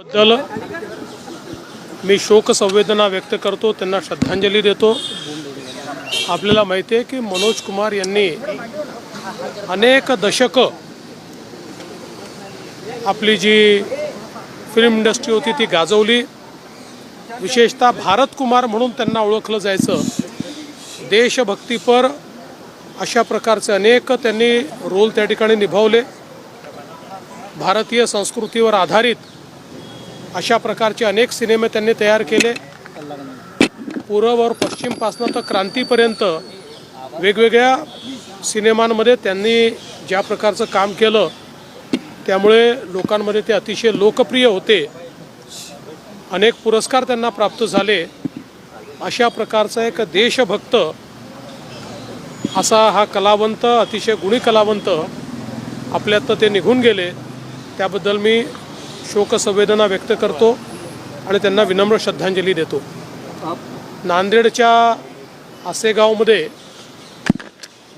बद्दल मी शोकसंवेदना व्यक्त करतो त्यांना श्रद्धांजली देतो. आपल्याला माहिती आहे की मनोज कुमार यांनी अनेक दशकं आपली जी फिल्म इंडस्ट्री होती ती गाजवली. विशेषतः भारत कुमार म्हणून त्यांना ओळखलं जायचं. देशभक्तीपर अशा प्रकारचे अनेक त्यांनी रोल त्या ठिकाणी निभावले. भारतीय संस्कृतीवर आधारित अशा प्रकारचे अनेक सिनेमे त्यांनी तयार केले. पूर्व और पश्चिमपासनं तर क्रांतीपर्यंत वेगवेगळ्या सिनेमांमध्ये त्यांनी ज्या प्रकारचं काम केलं त्यामुळे लोकांमध्ये ते अतिशय लोकप्रिय होते. अनेक पुरस्कार त्यांना प्राप्त झाले. अशा प्रकारचा एक देशभक्त असा हा कलावंत अतिशय गुणी कलावंत आपल्यातनं ते निघून गेले. त्याबद्दल मी शोकसंवेदना व्यक्त करतो आणि त्यांना विनम्र श्रद्धांजली देतो. नांदेडच्या आसेगावमध्ये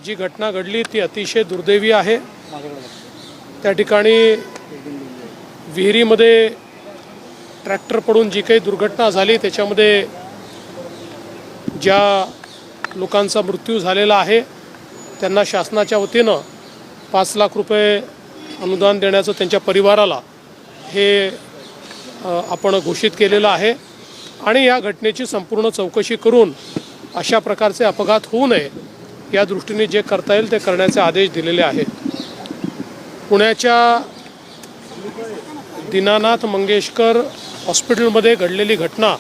जी घटना घडली ती अतिशय दुर्दैवी आहे. त्या ठिकाणी विहिरीमध्ये ट्रॅक्टर पडून जी काही दुर्घटना झाली त्याच्यामध्ये ज्या लोकांचा मृत्यू झालेला आहे त्यांना शासनाच्या वतीनं पाच लाख रुपये अनुदान देण्याचं त्यांच्या परिवाराला हे आपण घोषित केलेलं आहे. आणि या घटनेची संपूर्ण चौकशी करून अशा प्रकारचे अपघात होऊ नये या दृष्टीने जे करता येईल ते करण्याचे आदेश दिलेले आहेत. पुण्याच्या दीनानाथ मंगेशकर हॉस्पिटलमध्ये घडलेली घटना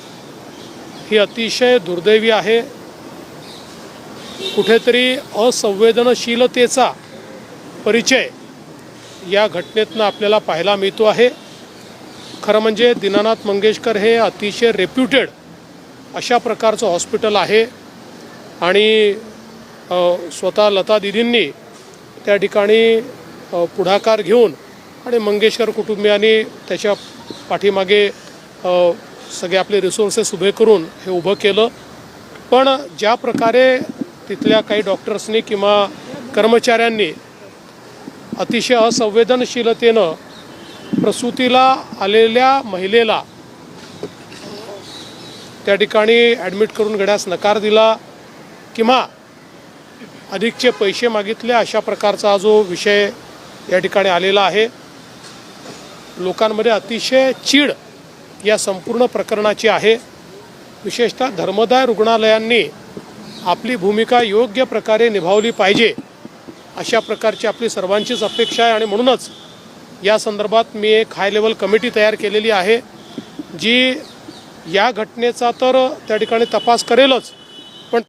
ही अतिशय दुर्दैवी आहे. कुठेतरी असंवेदनशीलतेचा परिचय या घटनेतनं आपल्याला पाहायला मिळतो आहे. खरं म्हणजे दीनानाथ मंगेशकर हे अतिशय रेप्युटेड अशा प्रकारचं हॉस्पिटल आहे. आणि स्वतः लता दिदींनी त्या ठिकाणी पुढाकार घेऊन आणि मंगेशकर कुटुंबियांनी त्याच्या पाठीमागे सगळे आपले रिसोर्सेस उभे करून हे उभं केलं. पण ज्या प्रकारे तिथल्या काही डॉक्टर्सनी किंवा कर्मचाऱ्यांनी अतिशय असंवेदनशीलतेनं प्रसूतीला आलेल्या महिलेला त्या ठिकाणी ॲडमिट करून घेण्यास नकार दिला किंवा अधिकचे पैसे मागितले अशा प्रकारचा जो विषय या ठिकाणी आलेला आहे. लोकांमध्ये अतिशय चीड या संपूर्ण प्रकरणाची आहे. विशेषतः धर्मदाय रुग्णालयांनी आपली भूमिका योग्य प्रकारे निभावली पाहिजे अशा प्रकारची आपली सर्वांचीच अपेक्षा आहे आणि म्हणूनच या संदर्भात मी एक हाय लेवल कमिटी तयार केलेली आहे जी या घटनेचा तर त्या ठिकाणी तपास करेलच.